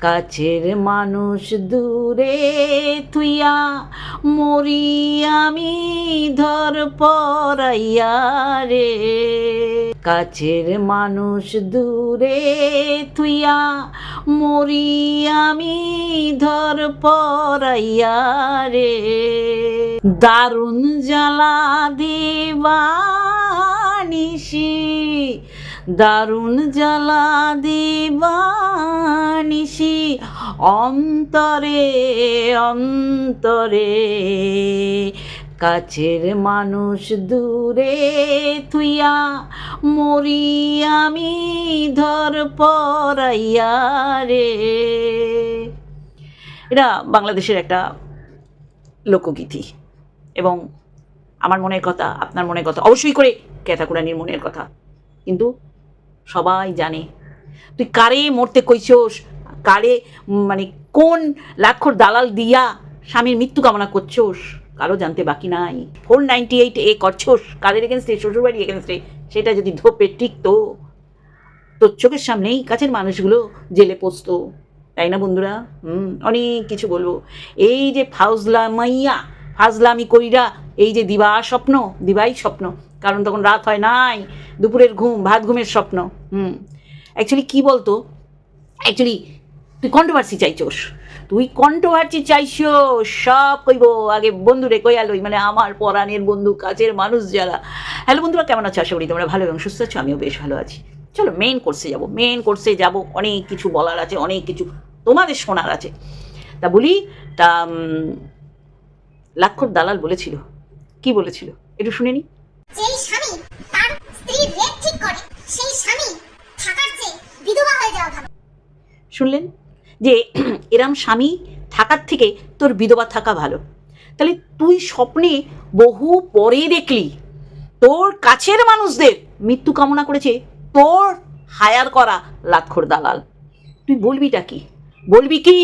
কাছের মানুষ দূরে তুইয়া মরি আমি ধর পরাইয়া রে। কাছের মানুষ দূরে তুইয়া মরি আমি ধর পরাইয়া রে। দারুণ জ্বালা দেবানিসি দারুণ জ্বালা দেবানিসি অন্তরে অন্তরে। কাছের মানুষ দূরে থুইয়া মরি আমি ধর পরাইয়া রে। এটা বাংলাদেশের একটা লোকগীতি এবং আমার মনের কথা, আপনার মনের কথা, অবশ্যই করে ক্যাথাকুরানির মনের কথা। কিন্তু সবাই জানে। তুই কারে মরতে কইছোস? কারে মানে কোন লাক্ষর দালাল দিয়া স্বামীর মৃত্যু কামনা করছোস? কারও জানতে বাকি নাই। ফোর নাইনটি এইট এ করছোস? কাদের এগেনস্টে শ্বশুরবাড়ি এগেনস্টে সেটা যদি ধোপে টিকতো তোর চোখের সামনেই কাছের মানুষগুলো জেলে পচতো তাই না বন্ধুরা? হুম, অনেক কিছু বলব। এই যে ফাউজলামাইয়া ফাজলামি কইরা এই যে দিবা স্বপ্ন দিবাই স্বপ্ন কারণ তখন রাত হয় নাই, দুপুরের ঘুম, ভাত ঘুমের স্বপ্ন, হুম। অ্যাকচুয়ালি কী বলতো? অ্যাকচুয়ালি তুই কন্ট্রোভার্সি চাইছোস। তুই কন্ট্রোভার্সি চাইছো সব কইব। আগে বন্ধুরে কইয়ালই মানে আমার পরাণের বন্ধু কাছের মানুষ যারা। হ্যালো বন্ধুরা, কেমন আছো? আশা করি তোমরা ভালো এবং সুস্থ আছো, আমিও বেশ ভালো আছি। চলো মেন কোর্সে যাব। মেন কোর্সে যাব, অনেক কিছু বলার আছে, অনেক কিছু তোমাদের শোনার আছে। তা বলি, তা লাক্ষর দালাল বলেছিল। কি বলেছিল? একটু শুনে নি। যেই স্বামী তার স্ত্রীর ঠিক করে, সেই স্বামী থাকার চেয়ে বিধবা হয়ে যাওয়া ভালো। শুনলেন? যে এরম স্বামী থাকার থেকে তোর বিধবা থাকা ভালো। তাহলে তুই স্বপ্নে বহু পরে দেখলি, তোর কাছের মানুষদের মৃত্যু কামনা করেছে তোর হায়ার করা লাক্ষর দালাল। তুই বলবিটা কি? বলবি কি?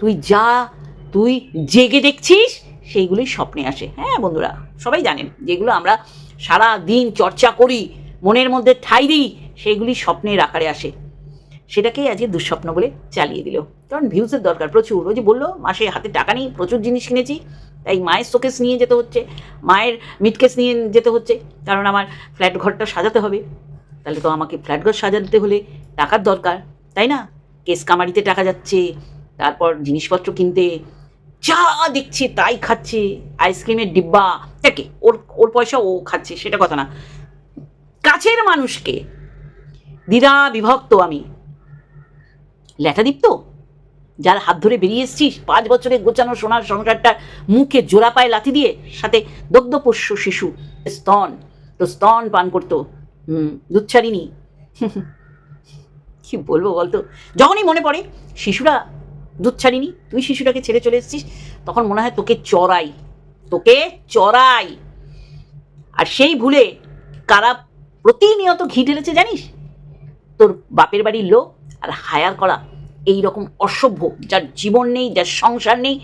তুই যা, তুই জেগে দেখছিস, সেইগুলোই স্বপ্নে আসে। হ্যাঁ বন্ধুরা, সবাই জানেন যেগুলো আমরা সারা দিন চর্চা করি, মনের মধ্যে ঠাই দিই, সেইগুলি স্বপ্নের আকারে আসে। সেটাকেই আজকে দুঃস্বপ্ন বলে চালিয়ে দিল। কারণ ভিউজের দরকার প্রচুর। ওই যে বলল, মাসে হাতে টাকা নেই, প্রচুর জিনিস কিনেছি, তাই মায়ের শোকেস নিয়ে যেতে হচ্ছে, মায়ের মিটকেস নিয়ে যেতে হচ্ছে, কারণ আমার ফ্ল্যাট ঘরটা সাজাতে হবে। তাহলে তো আমাকে ফ্ল্যাট ঘর সাজাতে হলে টাকার দরকার, তাই না? কেস কামারিতে টাকা যাচ্ছে, তারপর জিনিসপত্র কিনতে যা দেখছে তাই খাচ্ছে আইসক্রিমের ডিব্বা। থেকে ওর ওর পয়সা ও খাচ্ছে, সেটা কথা না। কাছের মানুষকে দ্বিধা বিভক্ত আমি। ল্যাটাদীপ্ত যার হাত ধরে বেরিয়ে এসছিস, পাঁচ বছরে গোছানো সোনার সংসারটার মুখে জোড়া পায়ে লাথি দিয়ে, সাথে দগ্ধপোষ্য শিশু, স্তন, তো স্তন পান করতো। হুম ছাড়িনি। কি বলব বলতো? যখনই মনে পড়ে, শিশুরা দুধ ছাড়িনি, তুই শিশুটাকে ছেড়ে চলে এসেছিস, তখন মনে হয় তোকে চড়াই তোকে চড়াই। আর সেই ভুলে কারা প্রতিনিয়ত ঘি ঢেলেছে জানিস? তোর বাপের বাড়ির লোক আর হায়ার করা এই রকম অসভ্য, যার জীবন নেই, যার সংসার নেই,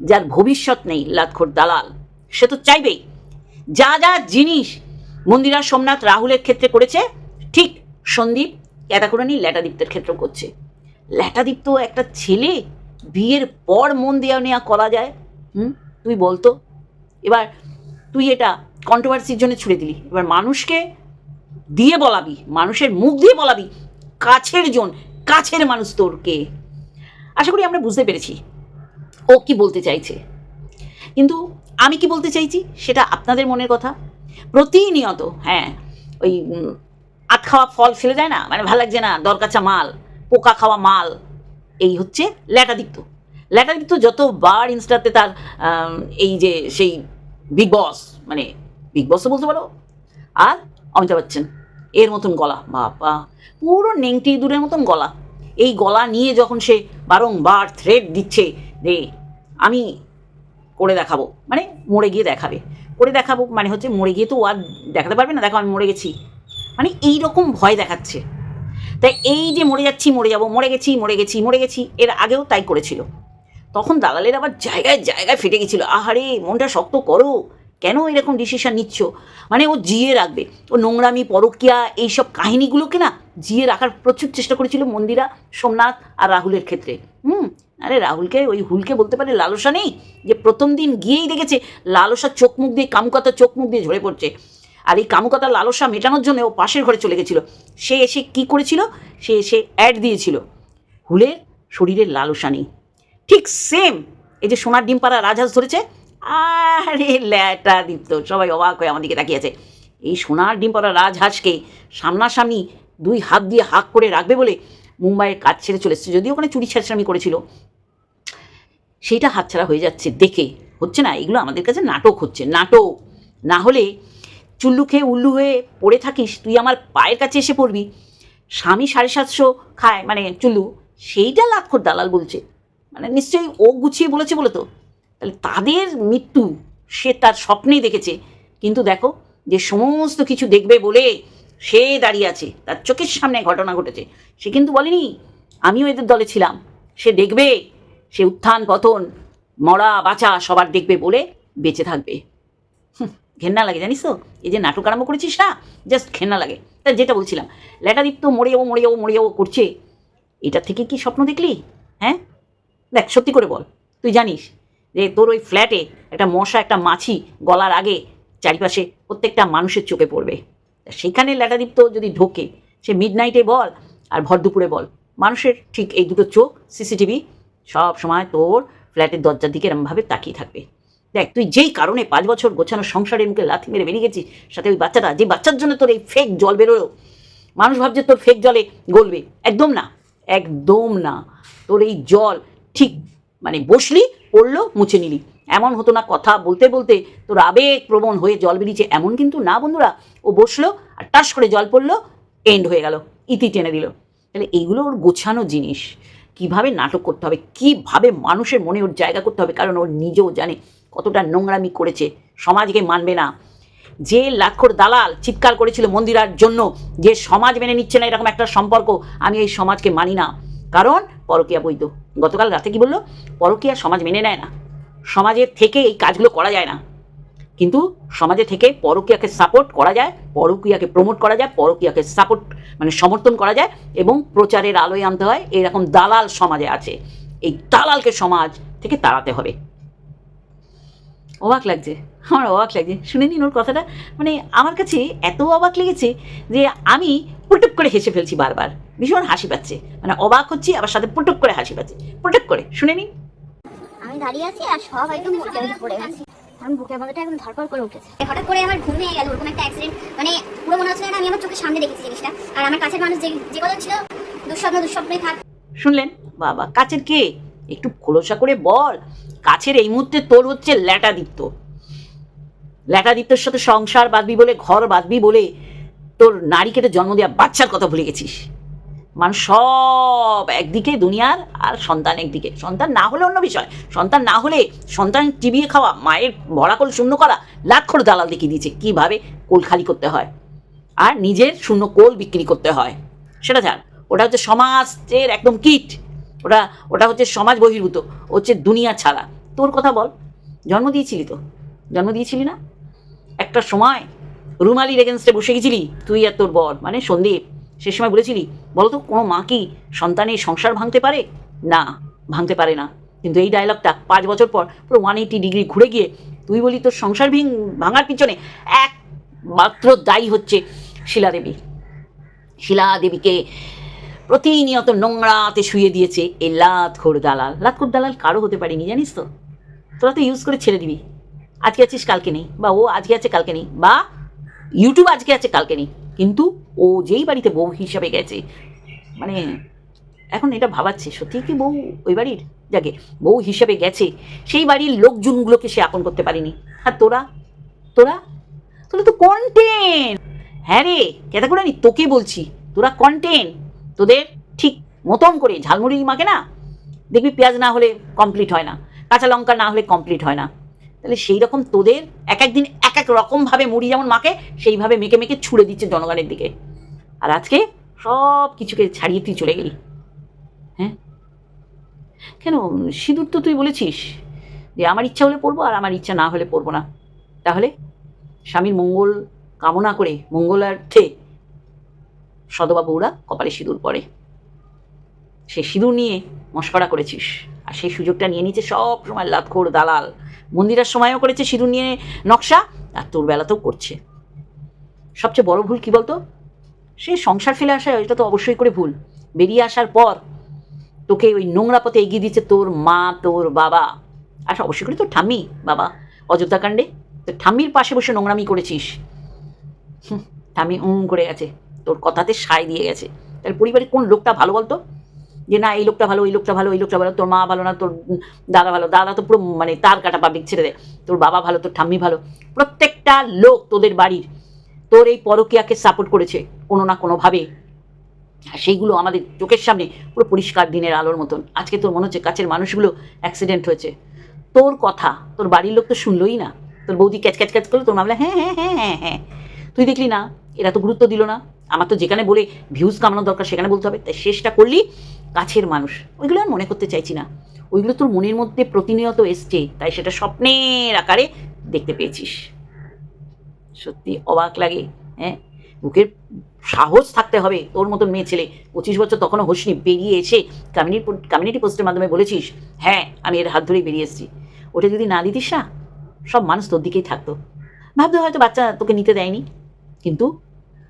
যার ভবিষ্যৎ নেই, লাতখোর দালাল। সে তো চাইবেই। যা যা জিনিস মন্দিরা সোমনাথ রাহুলের ক্ষেত্রে করেছে, ঠিক সন্দীপ, ক্যাটাকুরানি ল্যাটাদীপ্তের ক্ষেত্রেও করছে। ল্যাটাদীপ্ত একটা ছেলে? বিয়ের পর মন দেওয়া নেওয়া করা যায়? হুম? তুই বলতো। এবার তুই এটা কন্ট্রোভার্সির জন্য ছুড়ে দিলি। এবার মানুষকে দিয়ে বলাবি, মানুষের মুখ দিয়ে বলাবি, কাছের জন, কাছের মানুষ তোরকে। আশা করি আমরা বুঝতে পেরেছি। ও কি বলতে চাইছে? কিন্তু আমি কি বলতে চাইছি সেটা আপনাদের মনের কথা। প্রতিনিয়ত হ্যাঁ ওই আট খাওয়া ফল ফেলে যায় না? মানে ভালো লাগছে না? দরকাচা মাল। পোকা খাওয়া মাল। এই হচ্ছে ল্যাটাদিত্য। ল্যাটাদিত্য যতবার ইনস্টাতে তার এই যে সেই বিগ বস মানে বিগ বসও বলতে পারো, আর অমিতাভ বচ্চন, এর মতন গলা, বাবা, পুরো নেংটি দূরের মতন গলা। এই গলা নিয়ে যখন সে বারংবার থ্রেড দিচ্ছে রে আমি করে দেখাবো মানে মরে গিয়ে দেখাবে। করে দেখাবো মানে হচ্ছে মরে গিয়ে তো আর দেখাতে পারবে না, দেখো আমি মরে গেছি। মানে এই রকম ভয় দেখাচ্ছে। তাই এই যে মরে যাচ্ছি, মরে যাব, মরে গেছি মরে গেছি মরে গেছি, এর আগেও তাই করেছিল। তখন দালালের আবার জায়গায় জায়গায় ফেটে গেছিল। আহারে, মনটা শক্ত করো। কেন এরকম ডিসিশন নিচ্ছ? মানে ও জিয়ে রাখবে। ও নোংরামি, পরকিয়া, এইসব কাহিনীগুলোকে না জিয়ে রাখার প্রচুর চেষ্টা করেছিল মন্দিরা, সোমনাথ আর রাহুলের ক্ষেত্রে। হুম, আরে রাহুলকে, ওই হুলকে বলতে পারে লালসা নেই? যে প্রথম দিন গিয়েই দেখেছে লালসা চোখ মুখ দিয়ে, কামকাতা চোখ মুখ দিয়ে ঝরে পড়ছে। আর এই কামকতা লালসা মেটানোর জন্য ও পাশের ঘরে চলে গেছিল। সে এসে কি করেছিল? সে এসে অ্যাড দিয়েছিল। হুলের শরীরের লালসা নেই। ঠিক সেম এই যে সোনার ডিম পাড়া রাজহাঁস ধরেছে, আরে ল্যাটা দীপ্ত, সবাই অবাক হয়ে আমাদেরকে তাকিয়ে আছে। এই সোনার ডিম পাড়া রাজহাঁসকে সামনাসামনি দুই হাত দিয়ে হাক করে রাখবে বলে মুম্বাইয়ের কাজ ছেড়ে চলে এসেছে। যদিও ওখানে চুরি ছেঁচড়ামি করেছিল। সেইটা হাতছাড়া হয়ে যাচ্ছে দেখে। হচ্ছে না? এগুলো আমাদের কাছে নাটক হচ্ছে। নাটক। না হলে চুল্লু খেয়ে উল্লু হয়ে পড়ে থাকিস, তুই আমার পায়ের কাছে এসে পড়বি। স্বামী সাড়ে সাতশো খায় মানে চুল্লু, সেইটা লাক্ষর দালাল বলছে। মানে নিশ্চয়ই ও গুছিয়ে বলেছে বলে তো। তাহলে তাদের মৃত্যু, সে তার স্বপ্নেই দেখেছে। কিন্তু দেখো, যে সমস্ত কিছু দেখবে বলে সে দাঁড়িয়ে আছে, তার চোখের সামনে ঘটনা ঘটেছে। সে কিন্তু বলেনি, আমিও এদের দলে ছিলাম। সে দেখবে, সে উত্থান পতন, মরা বাঁচা সবার দেখবে বলে বেঁচে থাকবে। ঘেন্না লাগে, জানিস তো? এই যে নাটক আরম্ভ করেছিস না জাস্ট ঘেন্না লাগে। তা যেটা বলছিলাম, ল্যাটাদীপ্ত মরে যাব মরে যাব মরে যাব করছে, এটা থেকে কি স্বপ্ন দেখলি? হ্যাঁ? দেখ, সত্যি করে বল, তুই জানিস যে তোর ওই ফ্ল্যাটে একটা মশা, একটা মাছি গলার আগে চারিপাশে প্রত্যেকটা মানুষের চোখে পড়বে। তা সেখানে ল্যাটাদীপ্ত যদি ঢোকে, সে মিড নাইটে বল আর ভর দুপুরে বল। মানুষের ঠিক এই দুটো চোখ সিসিটিভি সব সময় তোর ফ্ল্যাটের দরজার দিকে এরমভাবে তাকিয়ে থাকবে। দেখ, তুই যেই কারণে পাঁচ বছর গোছানো সংসারের মুখে লাথি মেরে বেরিয়ে গেছিস, সাথে ওই বাচ্চাটা, যে বাচ্চার জন্য তোর এই ফেক জল বেরোলো, মানুষ ভাবছে তোর ফেক জলে গলবে। একদম না একদম না। তোর এই জল, ঠিক মানে বসলি, পড়ল, মুছে নিলি। এমন হতো না কথা বলতে বলতে তোর আবেগ প্রবণ হয়ে জল বেরিয়েছে। এমন কিন্তু না বন্ধুরা, ও বসল আর টাস করে জল পড়ল এন্ড হয়ে গেল, ইতি টেনে দিল। তাহলে এইগুলো ওর গোছানো জিনিস। কীভাবে নাটক করতে হবে, কীভাবে মানুষের মনে ওর জায়গা করতে হবে, কারণ ওর নিজেও জানে কতটা নোংরামি করেছে, সমাজকে মানবে না। যে লাক্ষর দালাল চিৎকার করেছিল মন্দিরার জন্য, যে সমাজ মেনে নিচ্ছে না এরকম একটা সম্পর্ক, আমি এই সমাজকে মানি না। কারণ পরকিয়া বৈধ। গতকাল রাতে কি বলল? পরকিয়া সমাজ মেনে নেয় না। সমাজের থেকে এই কাজগুলো করা যায় না। কিন্তু সমাজে থেকে পরকিয়াকে সাপোর্ট করা যায়, পরকিয়াকে প্রমোট করা যায়, পরকিয়াকে সাপোর্ট মানে সমর্থন করা যায় এবং প্রচারের আলোয় আনতে হয়। এরকম দালাল সমাজে আছে। এই দালালকে সমাজ থেকে তাড়াতে হবে। অবাক লাগছে আমার অবাক লাগছে। শুনে নিন ওর কথাটা। মানে আমার কাছে এত অবাক লেগেছে যে আমি পুটুক করে হেসে ফেলছি বারবার। ভীষণ হাসি পাচ্ছে। মানে অবাক হচ্ছি আবার সাথে পুটুক করে হাসি পাচ্ছে। পুটুক করে শুনে নিন। আমি দাঁড়িয়ে আছি আর সব একদম মধ্যে পড়ে গেছে এখন বুকের মধ্যেটা একদম ধরপড় করে উঠেছে। হঠাৎ করে আমার ঘুম ভেঙে গেল ওরকম একটা অ্যাক্সিডেন্ট মানে পুরো মনে হচ্ছে না আমি আমার চোখের সামনে দেখেছি জিনিসটা। আর আমার কাছের মানুষ যে যে কজন ছিল দুঃস্বপ্ন দুঃস্বপ্নই থাক। শুনলেন? বাবা কাছের কে? একটু খোলসা করে বল, কাছের এই মুহূর্তে তোর হচ্ছে ল্যাটাদিত্য। ল্যাটাদিত্যর সাথে সংসার বাঁধবি বলে, ঘর বাঁধবি বলে তোর নারী কেটে জন্ম দেওয়া বাচ্চার কথা ভুলে গেছিস। মানুষ সব একদিকে দুনিয়ার আর সন্তান একদিকে। সন্তান না হলে অন্য বিষয়। সন্তান না হলে সন্তান চিবিয়ে খাওয়া, মায়ের ভরা কোল শূন্য করা লাক্ষর দালাল দেখিয়ে দিয়েছে। কীভাবে কোল খালি করতে হয়? আর নিজের শূন্য কোল বিক্রি করতে হয়। সেটা ছাড় ওটা হচ্ছে সমাজের একদম কিট। ওটা ওটা হচ্ছে সমাজ বহির্ভূত হচ্ছে দুনিয়া ছাড়া। তোর কথা বল, জন্ম দিয়েছিলি তো? জন্ম দিয়েছিলি না? একটা সময় রুমালির এগেনস্টে বসে গেছিলি, তুই আর তোর বর মানে সন্দীপ, সে সময় বলেছিলি বলতো কোনো মা কি সন্তানের সংসার ভাঙতে পারে? না, ভাঙতে পারে না। কিন্তু এই ডায়লগটা পাঁচ বছর পর পুরো ওয়ান এইটি ডিগ্রি ঘুরে গিয়ে, তুই বলি তোর সংসার ভিং, ভাঙার পিছনে একমাত্র দায়ী হচ্ছে শিলাদেবী। শিলা দেবীকে প্রতিনিয়ত নোংরাতে শুয়ে দিয়েছে এই লাতখোর দালাল। লাতখোর দালাল কারও হতে পারেনি, জানিস তো? তোরা তো ইউজ করে ছেড়ে দিবি। আজকে আছিস, কালকে নেই। বা ও আজকে আছে, কালকে নেই। বা ইউটিউব আজকে আছে, কালকে নেই। কিন্তু ও যেই বাড়িতে বউ হিসাবে গেছে মানে এখন এটা ভাবাচ্ছে, সত্যি কি বউ ওই বাড়ির? যাকে বউ হিসাবে গেছে, সেই বাড়ির লোকজনগুলোকে সে আপন করতে পারেনি। আর তোরা? তোরা? তোরা তো কন্টেন্ট হ্যাঁ রে কেতা করে নি তোকে বলছি, তোরা কন্টেন্ট তোদের ঠিক মতন করে ঝালমুড়ি মাকে না? দেখবি পেঁয়াজ না হলে কমপ্লিট হয় না, কাঁচা লঙ্কা না হলে কমপ্লিট হয় না। তাহলে সেই রকম তোদের এক এক দিন এক এক রকমভাবে মুড়ি যেমন মাকে সেইভাবে মেকে মেকে ছুড়ে দিচ্ছে জনগণের দিকে। আর আজকে সব কিছুকে ছাড়িয়ে তুই চলে গেলি। হ্যাঁ? কেন? সিঁদুর তো তুই বলেছিস যে আমার ইচ্ছা হলে পড়ব আর আমার ইচ্ছা না হলে পড়ব না। তাহলে স্বামীর মঙ্গল কামনা করে মঙ্গলার্থে সদবা বউরা কপালে সিঁদুর পরে। সে সিঁদুর নিয়ে মস্করা করেছিস, আর সেই সুযোগটা নিয়ে নিচ্ছে সব সময় লাতখোর দালাল। মন্দিরের সময়ও করেছে সিঁদুর নিয়ে নকশা, আর তোর বেলাতেও করছে। সবচেয়ে বড় ভুল কি বলতো? সে সংসার ফেলে আসা এটা তো অবশ্যই করে ভুল। বেরিয়ে আসার পর তোকে ওই নোংরা পথে এগিয়ে দিচ্ছে তোর মা, তোর বাবা। আর অবশ্যই করে তোর ঠাম্মি, বাবা। অযোধ্যা কাণ্ডে তোর ঠাম্মির পাশে বসে নোংরামি করেছিস। ঠাম্মি উম করে গেছে। তোর কথাতে সায় দিয়ে গেছে। তাহলে পরিবারের কোন লোকটা ভালো বলতো? যে না, এই লোকটা ভালো এই লোকটা ভালো এই লোকটা ভালো, তোর মা ভালো না, তোর দাদা ভালো, দাদা তো পুরো মানে তার কাটা পাবলিক ছেড়ে দেয়। তোর বাবা ভালো, তোর ঠাম্মি ভালো, প্রত্যেকটা লোক তোদের বাড়ির, তোর এই পরকিয়াকে সাপোর্ট করেছে কোনো না কোনোভাবে। সেইগুলো আমাদের চোখের সামনে পুরো পরিষ্কার দিনের আলোর মতন। আজকে তোর মনে হচ্ছে কাছের মানুষগুলো অ্যাক্সিডেন্ট হয়েছে। তোর কথা, তোর বাড়ির লোক তো শুনলোই না। তোর বৌদি ক্যাচ ক্যাচ ক্যাচ করল, তোর মামলা হ্যাঁ হ্যাঁ হ্যাঁ হ্যাঁ হ্যাঁ। তুই দেখলি না, এরা তো গুরুত্ব দিল না। আমার তো যেখানে বলে ভিউজ কামানোর দরকার, সেখানে বলতে হবে। তাই শেষটা করলি কাছের মানুষ। ওইগুলো আর মনে করতে চাইছি না। ওইগুলো তোর মনের মধ্যে প্রতিনিয়ত এসছে, তাই সেটা স্বপ্নের আকারে দেখতে পেয়েছিস। সত্যি অবাক লাগে হ্যাঁ? বুকের সাহস থাকতে হবে। তোর মতন মেয়ে ছেলে পঁচিশ বছর তখনও হোসনি, বেরিয়ে এসে কমিউনিটি কমিউনিটি পোস্টের মাধ্যমে বলেছিস হ্যাঁ আমি এর হাত ধরেই বেরিয়ে এসেছি। ওটা যদি না দিতিস সব মানুষ তোর দিকেই থাকতো। ভাবতে হয়তো বাচ্চা তোকে নিতে দেয়নি। কিন্তু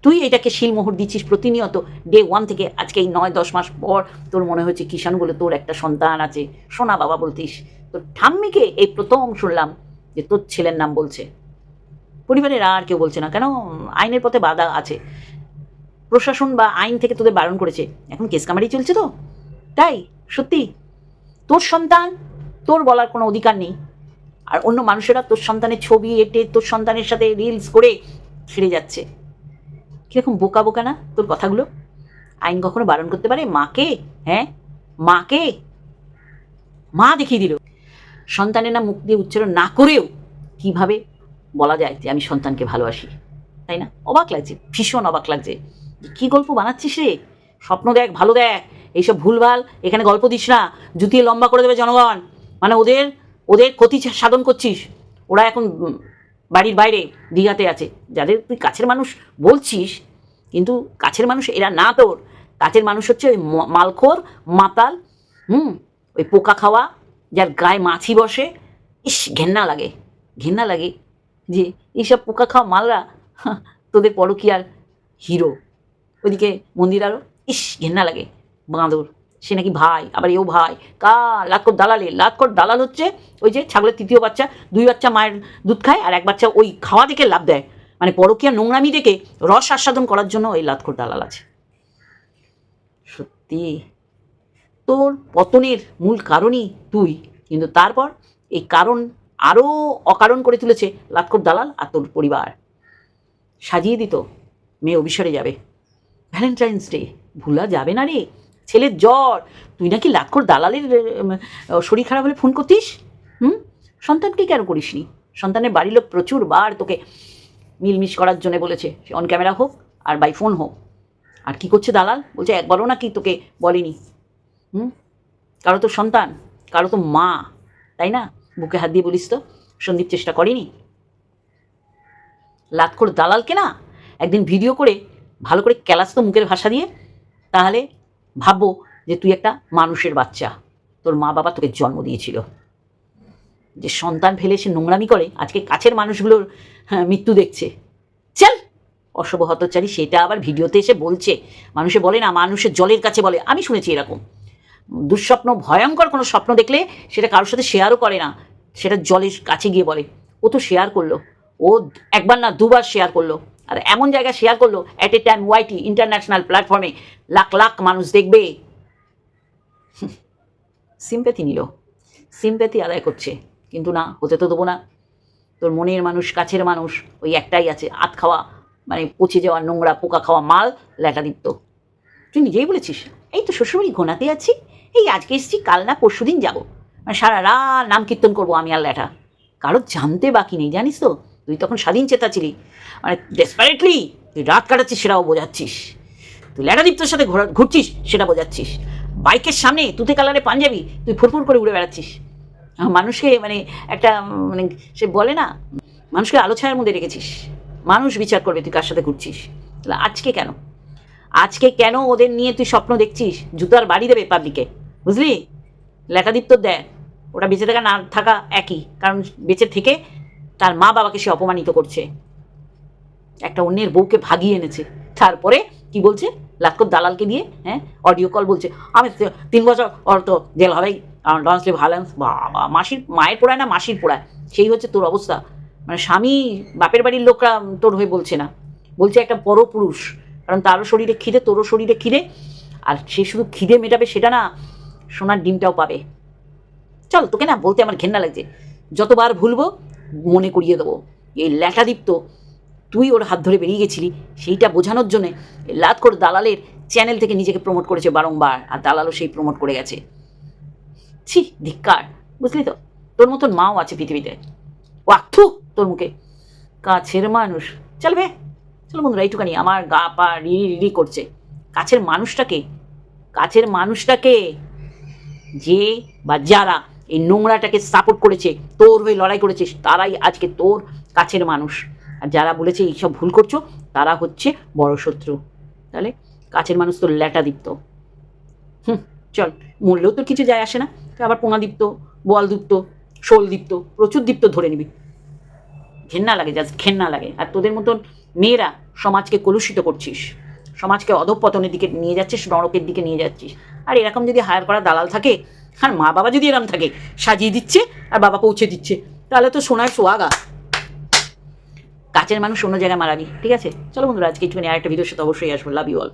তুই এটাকে শিলমোহর দিচ্ছিস প্রতিনিয়ত। ডে ওয়ান থেকে আজকে এই নয়, দশ মাস পর তোর মনে হচ্ছে কিষাণ বলে তোর একটা সন্তান আছে। সোনা বাবা বলতিস। তোর ঠাম্মিকে এই প্রথম শুনলাম যে তোর ছেলের নাম বলছে। পরিবারের আর কেউ বলছে না। কেন? আইনের পথে বাধা আছে। প্রশাসন বা আইন থেকে তোদের বারণ করেছে। এখন কেস কামারি চলছে তো। তাই, সত্যি, তোর সন্তান, তোর বলার কোনো অধিকার নেই। আর অন্য মানুষেরা তোর সন্তানের ছবি এঁটে তোর সন্তানের সাথে রিলস করে ছেড়ে যাচ্ছে। কীরকম বোকা বোকা না তোর কথাগুলো? আইন কখনো বারণ করতে পারে? মাকে? হ্যাঁ? মাকে? মা দেখিয়ে দিল। সন্তানের নাম মুখ দিয়ে উচ্চারণ না করেও কীভাবে বলা যায় যে আমি সন্তানকে ভালোবাসি? তাই না? অবাক লাগছে, ভীষণ অবাক লাগছে। কি গল্প বানাচ্ছিস রে? স্বপ্ন দেখ, ভালো দেখ। এইসব ভুলভাল, এখানে গল্প দিস না। জুতিয়ে লম্বা করে দেবে জনগণ। মানে ওদের ওদের ক্ষতি সাধন করছিস। ওরা এখন বাড়ির বাইরে দীঘাতে আছে। যাদের তুই কাছের মানুষ বলছিস, কিন্তু কাছের মানুষ এরা না তোর। কাছের মানুষ হচ্ছে ওই মালখোর, মাতাল, হুম, ওই পোকা খাওয়া, যার গায়ে মাছি বসে। ইস, ঘেন্না লাগে ঘেন্না লাগে যে এইসব পোকা খাওয়া মালরা তোদের পরকীয়ার হিরো। ওইদিকে মন্দির আরও ইস, ঘেন্না লাগে, বাঁদর। সে নাকি ভাই, আবার এও ভাই। কা লাতকর দালালে লাতকর দালাল হচ্ছে ওই যে ছাগলের তৃতীয় বাচ্চা, দুই বাচ্চা মায়ের দুধ খায় আর এক বাচ্চা ওই খাওয়া দেখে লাভ দেয়। মানে পরকীয়া নোংরামি দেখে রস আস্বাদন করার জন্য ওই লাতকর দালাল আছে। সত্যি? তোর পতনের মূল কারণই তুই। কিন্তু তারপর এই কারণ আরও অকারণ করে তুলেছে লাতকর দালাল আর তোর পরিবার। সাজিয়ে দিত, মেয়ে অভিসারে যাবে। ভ্যালেন্টাইন্স ডে, ভুলা যাবে না রে। ছেলের জ্বর। তুই নাকি লাক্ষর দালালের শরীর খারাপ হলে ফোন করতিস? হুম? সন্তানকে কেন করিসনি? সন্তানের বাড়ির লোক প্রচুর, বার তোকে মিলমিশ করার জন্য বলেছে। সে অন ক্যামেরা হোক আর বাই ফোন হোক। আর কি করছে দালাল? বলছে, একবারও নাকি তোকে বলেনি। হুম? কারও তো সন্তান, কারও তো মা, তাই না? বুকে হাত দিয়ে বলিস তো, সন্দীপ চেষ্টা করেনি? লাতখোর দালালকে না, একদিন ভিডিও করে, ভালো করে ক্যালাস তো মুখের ভাষা দিয়ে, তাহলে ভাববো যে তুই একটা মানুষের বাচ্চা। তোর মা বাবা তোকে জন্ম দিয়েছিল। যে সন্তান ফেলে সে নোংরামি করে আজকে কাছের মানুষগুলোর হ্যাঁ, মৃত্যু দেখছে। চল! অশুভ হতচারী সেটা আবার ভিডিওতে এসে বলছে। মানুষে বলে না মানুষের জলের কাছে বলে। আমি শুনেছি এরকম। দুঃস্বপ্ন ভয়ঙ্কর কোনো স্বপ্ন দেখলে সেটা কারোর সাথে শেয়ারও করে না। সেটা জলের কাছে গিয়ে বলে। ও তো শেয়ার করল। ও একবার না দুবার শেয়ার করল। আর এমন জায়গায় শেয়ার করল at a time YT international প্ল্যাটফর্মে লাখ লাখ মানুষ দেখবে। সিম্প্যাথি নিল। সিম্প্যাথি আদায় করছে। কিন্তু না, হতে তো দেবো না। তোর মনের মানুষ, কাছের মানুষ, ওই একটাই আছে, আত খাওয়া মানে পচে যাওয়া নোংরা, পোকা খাওয়া মাল ল্যাটাদীপ্ত তুই নিজেই বলেছিস, এই তো শ্বশুরবাড়ি ঘোনাতে আছি, এই আজকে এসেছি, কাল না পরশু দিন যাব। মানে সারা রাত নাম কীর্তন করব আমি আর ল্যাটা। কারও জানতে বাকি নেই, জানিস তো? তুই তখন স্বাধীন চেতা ছিলি। মানে ডেসপারেটলি তুই রাত কাটাচ্ছিস, সেটাও বোঝাচ্ছিস। তুই ল্যাটাদীপ্তর সাথে ঘোরা ঘুরছিস, সেটা বোঝাচ্ছিস। বাইকের সামনে তুতে কালারে পাঞ্জাবি, তুই ফুরফুর করে উড়ে বেড়াচ্ছিস। মানুষকে মানে একটা মানে সে বলে না, মানুষকে আলো ছায়ার মধ্যে রেখেছিস। মানুষ বিচার করবে তুই কার সাথে ঘুরছিস। তাহলে আজকে কেন? আজকে কেন ওদের নিয়ে তুই স্বপ্ন দেখছিস? জুতার বাড়ি দেবে পাবলিকে বুঝলি? লেখাদীপ তোর দেয় ওটা বেঁচে থাকা না থাকা একই। কারণ বেঁচে থেকে তার মা বাবাকে সে অপমানিত করছে। একটা অন্যের বউকে ভাগিয়ে এনেছে। তারপরে কি বলছে? লাক্ষর দালালকে দিয়ে হ্যাঁ অডিও কল বলছে। আমি তিন বছর ওর তো জেল কারণ ডনসলি ভায়োলেন্স বাবা, মাসির, মায়ের পোড়ায় না, মাসির পোড়ায়। সেই হচ্ছে তোর অবস্থা। মানে স্বামী বাপের বাড়ির লোকরা তোর হয়ে বলছে না। বলছে একটা বড় পুরুষ কারণ তারও শরীরে খিদে, তোরও শরীরে খিদে। আর সে শুধু খিদে মেটাবে সেটা না, সোনার ডিমটাও পাবে। চল, তোকে না বলতে আমার ঘেন্না লাগছে। যতবার ভুলবো মনে করিয়ে দেবো। এই ল্যাটাদীপ্ত, তুই ওর হাত ধরে বেরিয়ে গেছিলি, সেইটা বোঝানোর জন্যে লাত করে দালালের চ্যানেল থেকে নিজেকে প্রমোট করেছে বারংবার, আর দালালও সেই প্রমোট করে গেছে। ছি, ধিক্কার, বুঝলি তো? তোর মতন মাও আছে পৃথিবীতে। ও আক্থু তোর মুখে। কাছের মানুষ। চলবে চলো বন্ধুরা এইটুখানি আমার গা পা রিড়ি রিড়ি করছে। কাছের মানুষটাকে কাছের মানুষটাকে, যে বা যারা এই নোংরাটাকে সাপোর্ট করেছে, তোর হয়ে লড়াই করেছিস তারাই আজকে তোর কাছের মানুষ। আর যারা বলেছে এইসব ভুল করছ, তারা হচ্ছে বড় শত্রু। তাহলে কাছের মানুষ তোর ল্যাটা দীপ্ত হুম, চল, মরলেও তোর কিছু যায় আসে না। তুই আবার পোনাদীপ্ত বলদীপ্ত শোলদীপ্ত প্রচুর দীপ্ত ধরে নিবি। ঘেন্না লাগে জাস্ট ঘেন্না লাগে। আর তোদের মতন মেয়েরা সমাজকে কলুষিত করছিস। সমাজকে অধঃপতনের দিকে নিয়ে যাচ্ছিস, নরকের দিকে নিয়ে যাচ্ছিস। আর এরকম যদি হায়ার করা দালাল থাকে আর মা বাবা যদি এরকম থাকে, সাজিয়ে দিচ্ছে আর বাবা পৌঁছে দিচ্ছে, তাহলে তো সোনার সোয়াগা কাছের মানুষ অন্য জায়গায় মারাবি ঠিক আছে? চলো বন্ধুরা, আজকে একটুখানি আরেকটা ভিডিওর সাথে অবশ্যই আসব লাভ ইউ অল